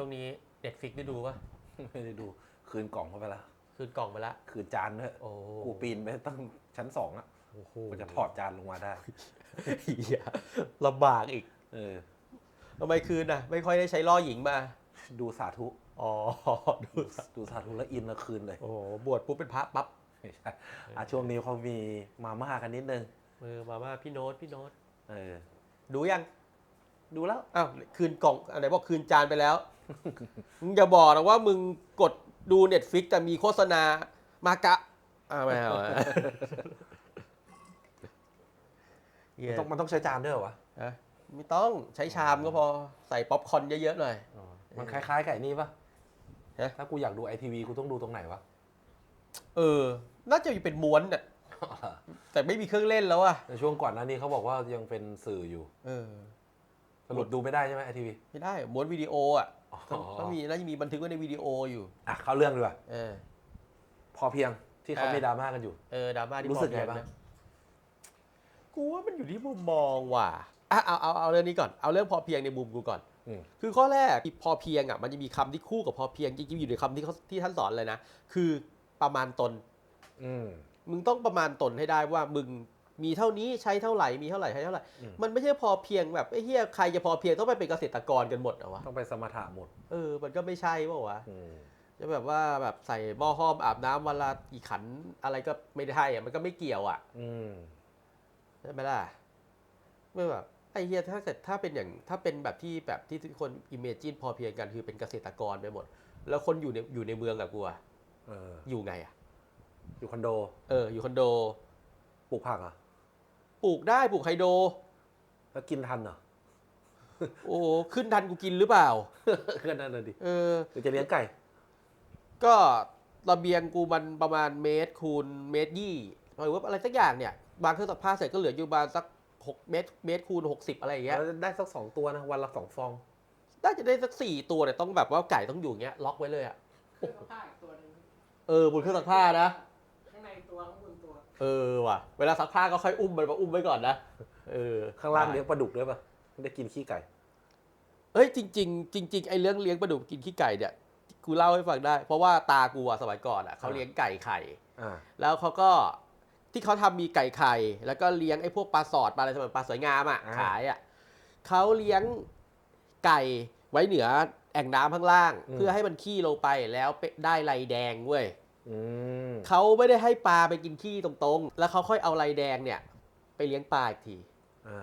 ช่วงนี้เน็ตฟิกได้ดูปะไม่ได้ดูคืนกล่องเข้าไปแล้วคืนกล่องไปละคืนจานด้วยโอ้กูปีนไปตั้งชั้นสองอะโอ้โหกว่าจะถอดจานลงมาได้เหี้ยลำบากอีก เออทำไมคืนน่ะ ไม่ค่อยได้ใช้ล่อหญิงมา ดูสาธุอ๋อดูดูสาธุแล้วอินแล้วคืนเลย โอ้โหบวชปุ๊บเป็นพระปั๊บไม่ใช่อะช่วงนี้เขามีมาม่ากันนิดนึงเออมาว่าพี่โน้ตพี่โน้ตเออ ดูยัง ดูแล้วอ้าวคืนกล่องอันไหนบอกคืนจานไปแล้ว มึงอย่าบอกนะว่ามึงกดดูเน็ตฟิกแต่มีโฆษณามากะอ่าไม่เอาอะเหี้ยต้องมันต้องใช้จานด้วยเหรอวะฮะไม่ต้องใช้ชามก็พอใส่ป๊อปคอร์นเยอะๆหน่อย มันคล้ายๆกับไอ้นี่ปะฮะ ถ้ากูอยากดูไอทีวีกูต้องดูตรงไหนวะ เออ น่าจะอยู่เป็นม้วนน่ะแต่ไม่มีเครื่องเล่นแล้วอะในช่วงก่อนหน้านี้เขาบอกว่ายังเป็นสื่ออยู่เออสรุปดูไม่ได้ใช่ไหมไอทีวีไม่ได้ม้วนวิดีโออะ ก็มีน่าจะมีบันทึกไว้ในวิดีโออยู่อะเข้าเรื่องดีกว่าเออ พอเพียงที่เขาอะมีดราม่ากันอยู่เออดราม่าที่รู้สึกพอเพียไงบ้างนะกูว่ามันอยู่ที่มุมมองว่ะอะเอาเอาเอาเรื่องนี้ก่อนเอาเรื่องพอเพียงในมุมกูก่อนอืมคือข้อแรกพอเพียงอะมันจะมีคำที่คู่กับพอเพียงจริงๆอยู่ในคำที่เขาที่ท่านสอนเลยนะคือประมาณตน อืมมึงต้องประมาณตนให้ได้ว่ามึง มีเท่านี้ใช้เท่าไหร่มีเท่าไหร่ใช้เท่าไหร่อืมมันไม่ใช่พอเพียงแบบไอ้เหี้ยใครจะพอเพียงต้องไปเป็นเกษตรกรกันหมดเหรอวะต้องไปสมถะหมดเออมันก็ไม่ใช่เปล่าวะอืมจะแบบว่าแบบใส่หม้อห้อมอาบน้ำวันละกี่ขันอะไรก็ไม่ได้อะมันก็ไม่เกี่ยวอะ อืมใช่ไหมล่ะไม่แบบไอ้เหี้ยถ้าเกิดถ้าเป็นอย่างถ้าเป็นแบบที่แบบที่ทุกคนอิมเมจินพอเพียงกันคือเป็นเกษตรกรไปหมด แล้วคนอยู่ในอยู่ในเมืองอะกูอะเอออยู่ไงอะอยู่คอนโด เออ อยู่คอนโดปลูกผักเหรอะ ปลูกได้ปลูกไฮโดรแล้วกินทันเหรอโอ้ขึ้นทันกูกินหรือเปล่า ก็นั่นน่ะดิเออหรือจะเลี้ยงไก่ก็ระเบียงกูมันประมาณเมตรคูณเมตรยี่หรือว่าอะไรสักอย่างเนี่ย บางเครื่องซักผ้าเสร็จก็เหลืออยู่ประมาณสักหกเมตรเมตรคูณหกสิบอะไรอย่างเงี้ย แล้วได้สักสองตัวนะวันละสองฟอง น่าจะได้สักสี่ตัวเนี่ยต้องแบบว่าไก่ต้องอยู่อย่างเงี้ยล็อกไว้เลยอะ เครื่องซักผ้าอีกตัวหนึง เออบนเครื่องซักผ้านะ เออว่ะ เวลาซักผ้าก็ค่อยอุ้มมันมาอุ้มไว้ก่อนนะ เออข้างล่างเลี้ยงปลาดุกด้วยปะไม่ได้กินขี้ไก่ เอ้ยจริง ๆ จริง ๆ ไอ้เรื่องเลี้ยงปลาดุกกินขี้ไก่เนี่ย กูเล่าให้ฟังได้ เพราะว่าตากูอะสมัยก่อนอะเขาอ่าเลี้ยงไก่ไข่ อ่า แล้วเขาก็ที่เขาทำมีไก่ไข่ แล้วก็เลี้ยงไอ้พวกปลาสอดปลาอะไรสมัยปลาสวยงามอะอ่า ขายอะเขาเลี้ยงไก่ไว้เหนือแอ่งน้ำข้างล่าง เพื่อให้มันขี้ลงไปแล้วไปได้ไรแดงเว้ย อืม เขาไม่ได้ให้ปลาไปกินขี้ตรงๆ แล้วเขาค่อยเอาไรแดงเนี่ย ไปเลี้ยงปลาอีกทีอ่า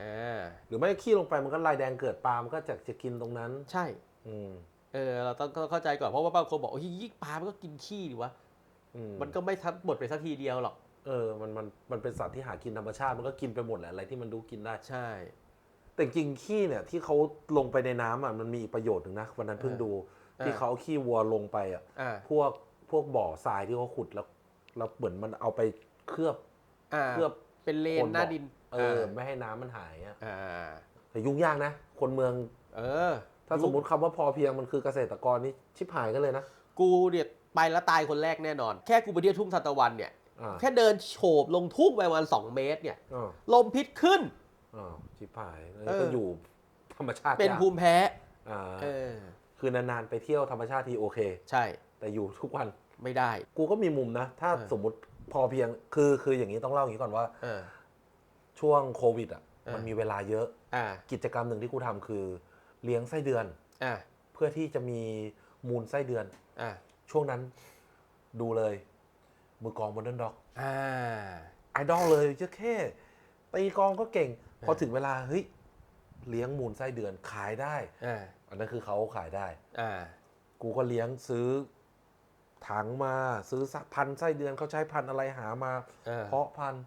อ่าหรือไม่ขี้ลงไปมันก็ลายแดงเกิดปลา มันก็จะจะกินตรงนั้น ใช่ อืมเออเราต้องต้องเข้าใจก่อนเพราะว่าบางคนบอกโอ้ยยิ่งปลา มันก็กินขี้ดิวะอืมมันก็ไม่ทันหมดไปสักทีเดียวหรอก เออ มันมันมันเป็นสัตว์ที่หากินธรรมชาติ มันก็กินไปหมดแหละอะไรที่มันดูกินได้ ใช่ แต่จริงๆขี้เนี่ยที่เขาลงไปในน้ำอะมันมีอีกประโยชน์หนึ่งนะวันนั้นเพิ่งเออดูเออที่เขาเอาขี้วัวลงไปอะอ่าพวก พวกบ่อทรายที่เขาขุดแล้วแล้วเหมือนมันเอาไปเคลือบอ่าเคลือบเป็นเลนคนหน้าบอกดินเออ ไม่ให้น้ำมันหายอะอ่าแต่ยุ่งยากนะ คนเมือง เออ ถ้าสมมุติคำว่าพอเพียงมันคือเกษตรกรนี่ชิบหายกันเลยนะกูเนี่ยไปแล้วตายคนแรกแน่นอน แค่กูไปเที่ยวทุ่งทานตะวันเนี่ย อ่าแค่เดินโฉบลงทุ่งไปประมาณสองเมตรเนี่ย อ่าลมพิษขึ้น อ่าชิบหายเออก็อยู่ธรรมชาติเป็นยากภูมิแพ้ อ่าเออ คือนานๆไปเที่ยวธรรมชาติทีโอเค ใช่ แต่อยู่ทุกวัน ไม่ได้ กูก็มีมุมนะ ถ้าเออสมมุติพอเพียงคือคืออย่างนี้ต้องเล่าอย่างนี้ก่อนว่าเออ ช่วงโควิดอะเออ มันมีเวลาเยอะ อ่า กิจกรรมหนึ่งที่กูทำคือ เลี้ยงไส้เดือน อ่า เพื่อที่จะมีมูลไส้เดือน อ่า ช่วงนั้นดูเลย มือกลองบนเดนด็อกอ่า ไอดอลเลยเจ้าแค่ตีกลองก็เก่งเออพอถึงเวลาเฮ้ยเลี้ยงมูลไส้เดือนขายได้ อ่า อันนั้นคือเขาขายได้ อ่า กูก็เลี้ยงซื้อ ถังมาซื้อพันธุ์ไส้เดือนเขาใช้พันธุ์อะไรหามาอ่าเพาะพันธุ์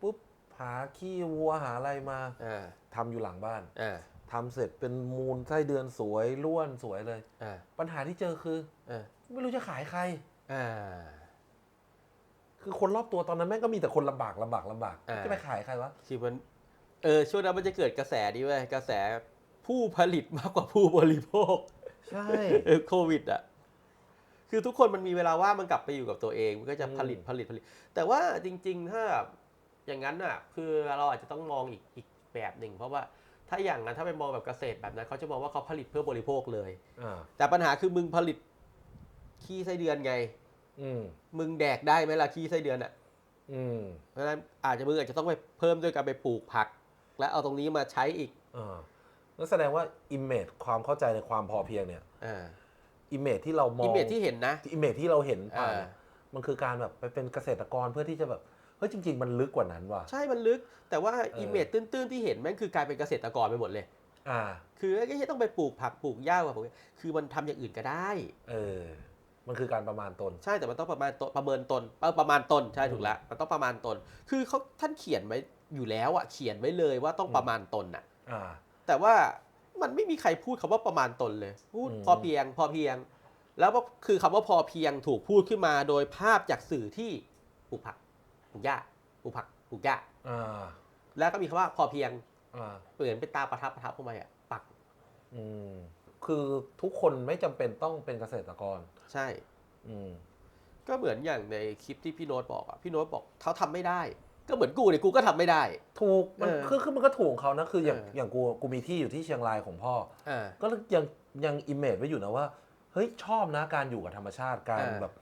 ปุ๊บหาขี้วัวหาอะไรมาอ่าทำอยู่หลังบ้านอ่าทำเสร็จเป็นมูลไส้เดือนสวยล้วนสวยเลยอ่าปัญหาที่เจอคืออ่าไม่รู้จะขายใครอ่าคือคนรอบตัวตอนนั้นแม่งก็มีแต่คนลำบากลำบากลำบากอ่าจะไปขายใครวะคือมันเออช่วงนั้นมันจะเกิดกระแสนี้เว้ยกระแสผู้ผลิตมากกว่าผู้บริโภค ใช่เออโควิดอะ คือทุกคนมันมีเวลาว่างมันกลับไปอยู่กับตัวเองมันก็จะอืมผลิตผลิตผลิต แต่ว่าจริง ๆ ถ้าอย่างนั้นอะ คือเราอาจจะต้องมองอีกอีกแบบหนึ่งเพราะว่าถ้าอย่างนั้นถ้าไปมองแบบเกษตรแบบนั้นเขาจะมองว่าเขาผลิตเพื่อบริโภคเลย อ่าแต่ปัญหาคือมึงผลิตขี้ไส้เดือนไง อืมมึงแดกได้ไหมล่ะขี้ไส้เดือนอะ อืมเพราะฉะนั้นอาจจะมึงอาจจะต้องไปเพิ่มด้วยการไปปลูกผัก และเอาตรงนี้มาใช้อีกอ่านั่นแสดงว่า image ความเข้าใจในความพอเพียงเนี่ย อ่า image ที่เรามองอิมเมจที่เห็นนะ image ที่เราเห็นผ่านอ่ามันคือการแบบไปเป็นเกษตรกรเพื่อที่จะแบบเฮ้ยจริง ๆ มันลึกกว่านั้นว่ะใช่มันลึก แต่ว่าเอออิอิมเมจตื้นๆที่เห็นแม่งคือกลายเป็นเกษตรกรไปหมดเลย อ่า คือไอ้ที่ต้องไปปลูกผักปลูกหญ้ากับปลูกคือมันทำอย่างอื่นก็ได้ เออ มันคือการประมาณตน ใช่แต่มันต้องประมาณตนประเมินตนเออประมาณตนใช่ถูกแล้วมันต้องประมาณตน คือเขาท่านเขียนไว้อยู่แล้วอะเขียนไว้เลยว่าต้องประมาณตนอะอ่า แต่ว่า มันไม่มีใครพูดคำว่าประมาณตนเลย พูดอืมพอเพียง พอเพียง แล้วก็คือคำว่าพอเพียงถูกพูดขึ้นมาโดยภาพจากสื่อที่ปลูกผักปลูกหญ้าปลูกผักปลูกหญ้าอ่าแล้วก็มีคำว่าพอเพียงอ่าเหมือนเป็นตาประทับประทับเข้ามาอะปักอืมคือทุกคนไม่จำเป็นต้องเป็นเกษตรกร ใช่ อืมก็เหมือนอย่างในคลิปที่พี่โน้ตบอกอะพี่โน้ตบอกเขาทำไม่ได้ ก็เหมือนกูเนี่ยกูก็ทำไม่ได้ ถูกมันเออคือคือมันก็ถูกของเขานะคืออย่างเอออ อย่างกูกูมีที่อยู่ที่เชียงรายของพ่อ อ่า ก็ยังยังอิมเมจไว้อยู่นะว่าเฮ้ยชอบนะการอยู่กับธรรมชาติการอ่าแบบ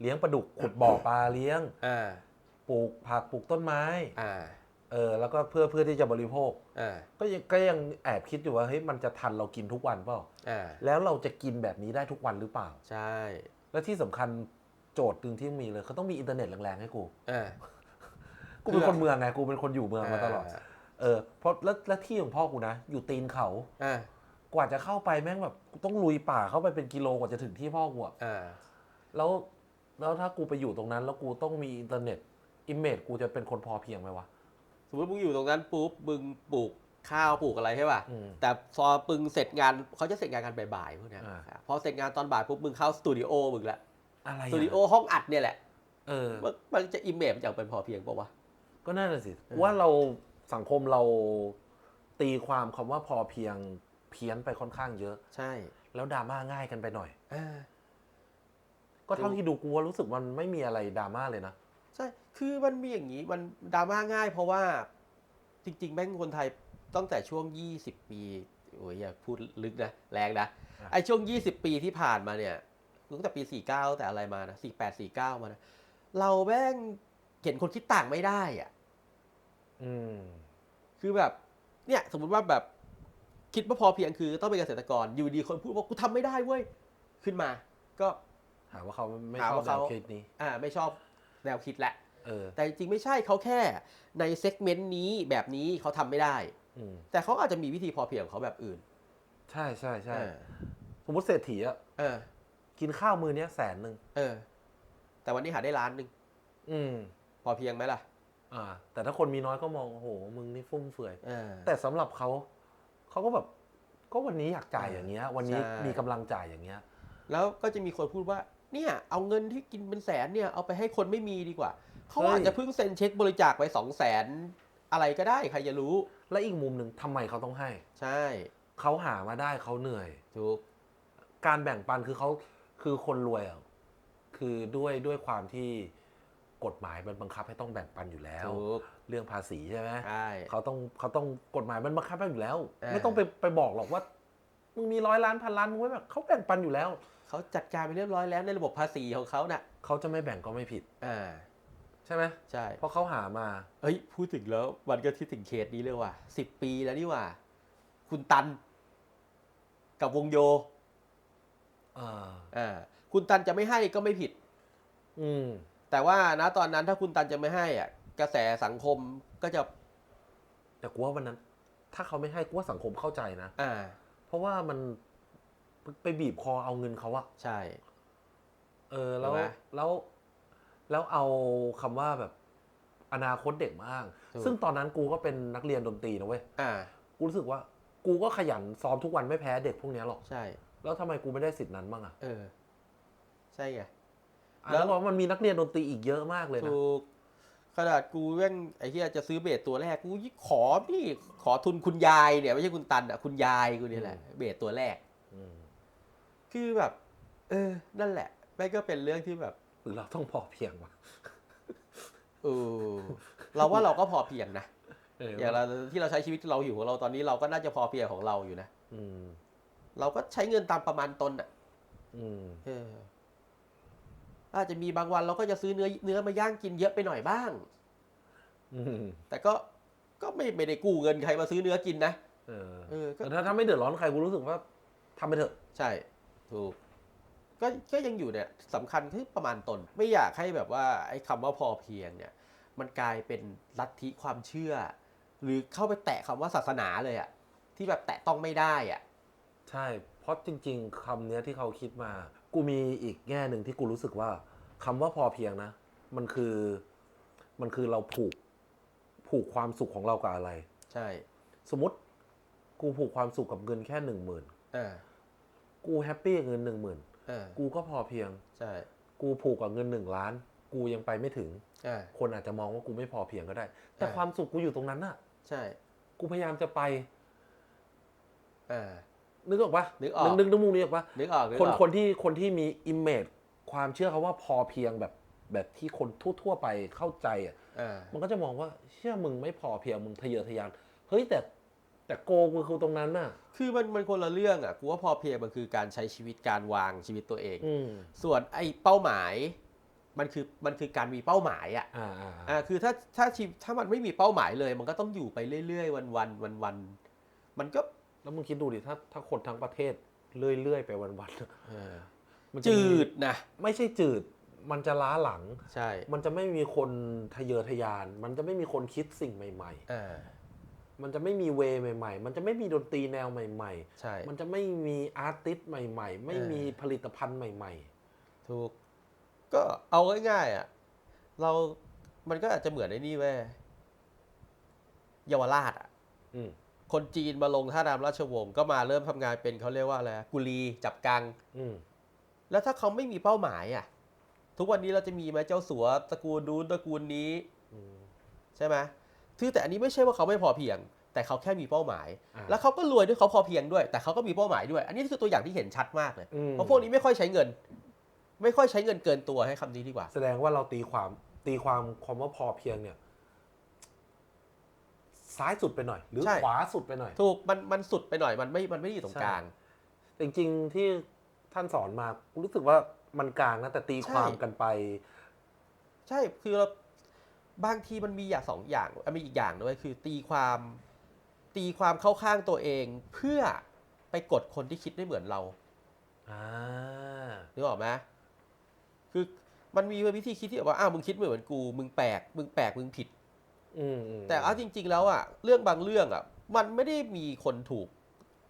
เลี้ยงปลาดุกขุดบ่อปลาเลี้ยงอ่าปลูกผักปลูกต้นไม้อ่าเออแล้วก็เพื่อเพื่อที่จะบริโภค อ่าก็ยังก็ยังแอบคิดอยู่ว่าเฮ้ยมันจะทันเรากินทุกวันเปล่าอ่าแล้วเราจะกินแบบนี้ได้ทุกวันหรือเปล่า ใช่และที่สำคัญโจทย์หนึ่งที่มีเลยเขาต้องมีอินเทอร์เน็ตแรงๆให้กู อ่า กูเป็นคนเมืองไงกูเป็นคนอยู่เมืองมาตลอดอ่าเออเพราะแล้วแล้วที่ของพ่อกูนะ อยู่ตีนเขา อ่ากว่าจะเข้าไปแม่งแบบกูต้องลุยป่าเข้าไปเป็นกิโลกว่าจะถึงที่พ่อกูอะอ่าแล้วแล้วถ้ากูไปอยู่ตรงนั้น แล้วกูต้องมีอินเทอร์เน็ตอิมเมจกูจะเป็นคนพอเพียงไหมวะ สมมติมึงอยู่ตรงนั้นปุ๊บมึงปลูกข้าวปลูกอะไรใช่ป่ะอืมแต่พอปึงเสร็จงานเขาจะเสร็จงานกันบ่ายๆพวกเนี้ยอ่า พอเสร็จงานตอนบ่ายปุ๊บมึงเข้าสตูดิโอมึงละอะไรสอะตูดิโอห้องอัดเนี่ยแหละเออ มันมันจะอิมเมจอย่างเป็นพอเพียงปะวะ ก็น่าจะสิเออว่าเราสังคมเราตีความคำว่าพอเพียงเพี้ยนไปค่อนข้างเยอะ ใช่ แล้วดราม่าง่ายกันไปหน่อยอ่าก็เท่าที่ดูกูว่ารู้สึกมันไม่มีอะไรดราม่าเลยนะใช่คือมันมีอย่างนี้มันดราม่าง่าย เพราะว่าจริงๆแม่งคนไทยตั้งแต่ช่วง 20 ปีโอ้ยอย่าพูดลึกนะแรงนะอะไอช่วง 20 ปีที่ผ่านมาเนี่ยตั้งแต่ปี 49ตั้งแต่อะไรมานะ 48 49 มานะเราแม่งเห็นคนคิดต่างไม่ได้อะ อืมคือแบบ เนี่ย สมมุติว่าแบบคิดว่าพอเพียงคือต้องเป็นเกษตรกรอยู่ดีคนพูดว่ากูทำไม่ได้เว้ยขึ้นมา ก็หาว่าเขาไม่หาชอบว่าแนเขาวคิดนี้ อ่า ไม่ชอบแนวคิดแหละเออแต่จริงๆไม่ใช่เขาแค่ในเซกเมนต์นี้แบบนี้เขาทำไม่ได้อืมแต่เขาอาจจะมีวิธีพอเพียงของเขาแบบอื่น ใช่ใช่ใช่เออสมมติเศรษฐีอะเออกินข้าวมือเนี้ยแสนหนึ่งเออแต่วันนี้หาได้ล้านหนึ่งอืมพอเพียงไหมล่ะ อ่าแต่ถ้าคนมีน้อยก็มองโอ้โหมึงนี่ฟุ่มเฟือย เออ แต่สำหรับเขาเขาก็แบบก็วันนี้อยากจ่ายเอออย่างเงี้ย วันนี้ใช่ มีกำลังจ่ายอย่างเงี้ย แล้วก็จะมีคนพูดว่า เนี่ย เอาเงินที่กินเป็นแสนเนี่ย เอาไปให้คนไม่มีดีกว่า เขาเฮ้ย อาจจะเพิ่งเซ็นเช็คบริจาคไปสองแสนอะไรก็ได้ใครจะรู้ และอีกมุมหนึ่งทำไมเขาต้องให้ใช่เขาหามาได้เขาเหนื่อย ถูก การแบ่งปันคือเขาคือคนรวยอะคือด้วยด้วยความที่ กฎหมายมันบังคับให้ต้องแบ่งปันอยู่แล้ว ถูก เรื่องภาษีใช่ไหมใช่ เขาต้องเขาต้องกฎหมายมันบังคับให้อยู่แล้ว เออ ไม่ต้องไปไปบอกหรอกว่ามึงมีร้อยล้านพันล้านมึงไม่แบบเขาแบ่งปันอยู่แล้ว เขาจัดการไปเรียบร้อยแล้วในระบบภาษีของเขาน่ะเขาจะไม่แบ่งก็ไม่ผิดอ่าใช่ไหมใช่ เพราะเขาหามา เอ้ยพูดถึงแล้วมันก็ที่ถึงเคสนี้เลยว่ะสิบปีแล้วนี่ว่ะคุณตัน กับวงโยเอออ่าคุณตันจะไม่ให้ก็ไม่ผิด อืม แต่ว่านะตอนนั้นถ้าคุณตันจะไม่ให้อะกระแสสังคมก็จะแต่กูว่าวันนั้น ถ้าเขาไม่ให้กูว่าสังคมเข้าใจนะอ่า เพราะว่ามันไปบีบคอเอาเงินเขาอะใช่ เออแล้วใช่ไหมแล้วแล้วเอาคำว่าแบบอนาคตเด็กมาอ้าง ถูก ซึ่งตอนนั้นกูก็เป็นนักเรียนดนตรีนะเว้ยอ่า กูรู้สึกว่า กูก็ขยันซ้อมทุกวันไม่แพ้เด็กพวกเนี้ยหรอก ใช่ แล้วทำไมกูไม่ได้สิทธินั้นบ้างอะ เออ ใช่ไงอะ แล้แล้ววบอกว่ามันมีนักเรียนดนตรีอีกเยอะมากเลยนะถูกขนาดกูแม่งไอ้ที่จะซื้อเบสตัวแรกกูยิ่งขอนี่ขอทุนคุณยายเนี่ยไม่ใช่คุณตันอะคุณยายกูนี่แหละเบสตัวแรกอืมคือแบบ เออ นั่นแหละแม่งก็เป็นเรื่องที่แบบหรือเราต้องพอเพียงวะเออเราว่าเราก็พอเพียงนะเอออย่างเราที่เราใช้ชีวิตเราอยู่ของเราตอนนี้เราก็น่าจะพอเพียงของเราอยู่นะอืมเราก็ใช้เงินตามประมาณตนอะ อืมเออ อาจจะมีบางวันเราก็จะซื้อเนื้อเนื้อมาย่างกินเยอะไปหน่อยบ้างอืมแต่ก็ก็ไม่ไม่ได้กู้เงินใครมาซื้อเนื้อกินนะเออเออก็แต่ถ้าถ้าไม่เดือดร้อนใครกูรู้สึกว่าทำไปเถอะ ใช่ถูกก็ก็ยังอยู่เนี่ยสำคัญคือประมาณตน ไม่อยากให้แบบว่าไอ้คำว่าพอเพียงเนี่ย มันกลายเป็นลัทธิความเชื่อ หรือเข้าไปแตะคำว่าศาสนาเลยอะที่แบบแตะต้องไม่ได้อะ ใช่ เพราะจริง ๆคำเนี้ยที่เขาคิดมา กูมีอีกแง่หนึ่งที่กูรู้สึกว่าคำว่าพอเพียงนะ มันคือมันคือเราผูกผูกความสุขของเรากับอะไร ใช่ สมมติกูผูกความสุขกับเงินแค่หนึ่งหมื่นอ่ากูแฮปปี้กับเงินหนึ่งหมื่นอ่ากูก็พอเพียง ใช่ กูผูกกับเงินหนึ่งล้าน กูยังไปไม่ถึงอ่าคนอาจจะมองว่ากูไม่พอเพียงก็ได้ แต่อ่าความสุขกูอยู่ตรงนั้นน่ะ ใช่ กูพยายามจะไปอ่า นึกออกปะนึกออก นึกนึกมุมนี้ออกปะนึกออกนึกคนออกคนที่คนที่มีอิมเมจความเชื่อเขาว่าพอเพียงแบบแบบที่คนทั่ว ๆ ไปเข้าใจอะอ่ามันก็จะมองว่าเชื่อมึงไม่พอเพียงมึงทะเยอทะยานเฮ้ยแต่แต่โกกูคือตรงนั้นน่ะ คือมันมันคนละเรื่องอะกูว่าพอเพียงมันคือการใช้ชีวิตการวางชีวิตตัวเองอืมส่วนไอ้เป้าหมาย มันคือมันคือการมีเป้าหมายอะอ่าอ่าอ่าคือถ้าถ้าชีวิตถ้ามันไม่มีเป้าหมายเลย มันก็ต้องอยู่ไปเรื่อยๆวันวันวันวันๆมันก็ แล้วมึงคิดดูดิถ้าถ้าคนทั้งประเทศเรื่อยๆไปวันๆอะเออมันะจืมีดนะไม่ใช่จืด มันจะล้าหลัง ใช่ มันจะไม่มีคนทะเยอทะยาน มันจะไม่มีคนคิดสิ่งใหม่อ่าๆมันจะไม่มีเวย์ใหม่ ๆ มันจะไม่มีดนตรีแนวใหม่ใช่ๆมันจะไม่มีอาร์ติสต์ใหม่ ๆ ไม่เออมีผลิตภัณฑ์ใหม่ถูก ก็เอาง่ายๆอะ เรา มันก็อาจจะเหมือนไอ้นี่เว้ยเยาวราชอะๆอืม คนจีนมาลงท่าน้ำราชวงศ์ก็มาเริ่มทำงานเป็นเขาเรียกว่าอะไรกุลีจับกัง อืมแล้วถ้าเขาไม่มีเป้าหมายอะ ทุกวันนี้เราจะมีไหมเจ้าสัวตระกูลนู้นตระกูลนี้ อืม ใช่ไหมคือแต่อันนี้ไม่ใช่ว่าเขาไม่พอเพียง แต่เขาแค่มีเป้าหมาย อ่าแล้วเขาก็รวยด้วยเขาพอเพียงด้วย แต่เขาก็มีเป้าหมายด้วย อันนี้คือตัวอย่างที่เห็นชัดมากเลย อืม เพราะพวกนี้ไม่ค่อยใช้เงิน ไม่ค่อยใช้เงินเกินตัวให้คำนี้ดีกว่า แสดงว่าเราตีความตีความความว่าพอเพียงเนี่ย ซ้ายสุดไปหน่อย หรือใช่ ขวาสุดไปหน่อย ถูกมันมันสุดไปหน่อยมันไม่มันไม่ได้อยู่ตรงกลาง จริงๆที่ท่านสอนมารู้สึกว่ามันกลางนะแต่ตีความใช่กันไป ใช่คือเราบางทีมันมีอย่างสองอย่างอะมีอีกอย่างด้วยคือตีความตีความเข้าข้างตัวเอง เพื่อไปกดคนที่คิดไม่เหมือนเราอ่า นึกออกไหมคือมันมีวิธีคิดที่แบบว่าอ้าวมึงคิดไม่เหมือนกู มึงแปลกมึงแปลกมึงผิด อืมอืมแต่เอาจริง ๆ แล้วอะเรื่องบางเรื่องอะ มันไม่ได้มีคนถูก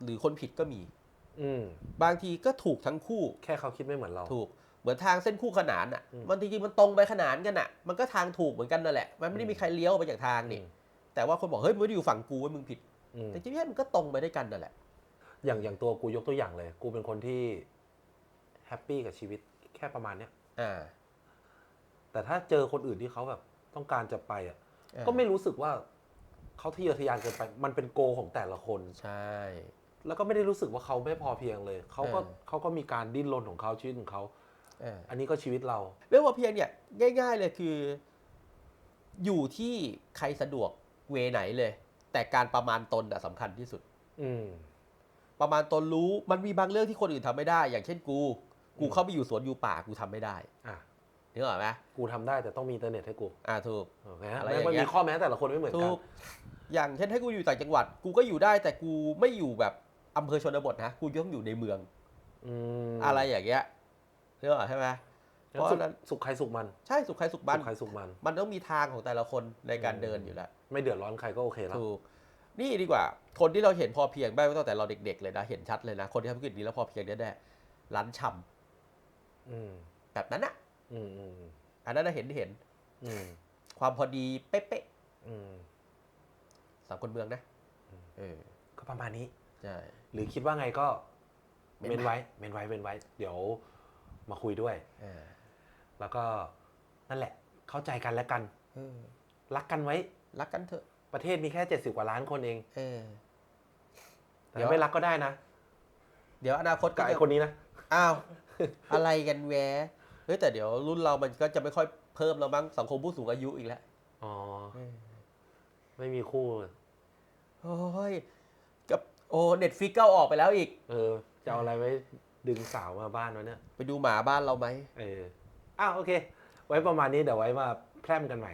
หรือคนผิดก็มี อืมบางทีก็ถูกทั้งคู่แค่เขาคิดไม่เหมือนเรา ถูกเหมือนทางเส้นคู่ขนานอะ อืมมันจริงๆมันตรงไปขนานกันอะ มันก็ทางถูกเหมือนกันนั่นแหละ มันไม่ได้มีใครเลี้ยวไปจากทางนี่อืม แต่ว่าคนบอกเฮ้ยมึงไม่ได้อยู่ฝั่งกูเว้ยมึงผิด อืมแต่จริงๆมันก็ตรงไปด้วยกันนั่นแหละ อย่างอย่างตัวกูยกตัวอย่างเลย กูเป็นคนที่แฮปปี้กับชีวิตแค่ประมาณเนี้ย อ่า แต่ถ้าเจอคนอื่นที่เขาแบบ ต้องการจะไปอะอ่า ก็ไม่รู้สึกว่าเขาทะเยอทะยานเกินไป มันเป็นโกของแต่ละคน ใช่ แล้วก็ไม่ได้รู้สึกว่าเขาไม่พอเพียงเลย เขาก็เออเขาก็มีการดิ้นรนของเขาชีวิตของเขาอ่าอันนี้ก็ชีวิตเรา เรื่องพอเพียงเนี่ยง่าย ๆเลยคือ อยู่ที่ใครสะดวกเวไหนเลย แต่การประมาณตนอะสำคัญที่สุด อืมประมาณตนรู้มันมีบางเรื่องที่คนอื่นทำไม่ได้ อย่างเช่นกู กูอืมเข้าไปอยู่สวนอยู่ป่ากูทำไม่ได้อะ นึกออกไหมกูทำได้แต่ต้องมีอินเทอร์เน็ตให้กูอ่าถูก โอเคฮะอะไรแม้อย่างมันเงี้ยมีข้อแม้แต่ละคนไม่เหมือนถูกัน กอย่างเช่นให้กูอยู่ต่างจังหวัด กูก็อยู่ได้แต่กูไม่อยู่แบบอำเภอชนบทนะ กูต้องอยู่ในเมือง อืมอะไรอย่างเงี้ยนึกออกใช่ไหมเพงั้นราะสุฉะขนั้นสุขใครสุขมันใช่สุขใครสุขบ้านสุขใครสุขมัน มันต้องมีทางของแต่ละคนในการเดินอยู่แล้ว ไม่เดือดร้อนใครก็โอเคแล้ว ถูก นี่ดีกว่า คนที่เราเห็นพอเพียงได้ตั้งแต่เราเด็กๆเลยนะ เห็นชัดเลยนะ คนที่ทำธุรกิจนี้แล้วพอเพียงแน่ๆร้านชำอืม แบบนั้นอะ อืมอืมอันนั้นนะเห็นเห็น อืมความพอดีเป๊ะอืมๆสามคนเมืองนะเออ ก็ประมาณนี้ใช่หรือคิดว่าไงก็เม้นเมนไว้เมนไว้เมนไว้ เดี๋ยวมาคุยด้วยเออแล้วก็นั่นแหละ เข้าใจกันและกันเออรักกันไว้ รักกันเถอะ ประเทศมีแค่เจ็ดสิบกว่าล้านคนเองเออแต่เดี๋ยวไม่รักก็ได้นะ เดี๋ยวอนาคตกับไอจะคนนี้นะ อ้าว อะไรกันแวะ เฮ้ยแต่เดี๋ยวรุ่นเรามันก็จะไม่ค่อยเพิ่มแล้วมั้งสังคมผู้สูงอายุอีกแล้วอ๋อเออไม่มีคู่ โอ้ยกับโอ้เน็ตฟิกก็เอาออกไปแล้วอีก เออ จะเอาอะไรไว้ดึงสาวมาบ้านวะเนี่ย ไปดูหมาบ้านเราไหม เออ อ้าวโอเค ไว้ประมาณนี้เดี๋ยวไว้มาแพร่มกันใหม่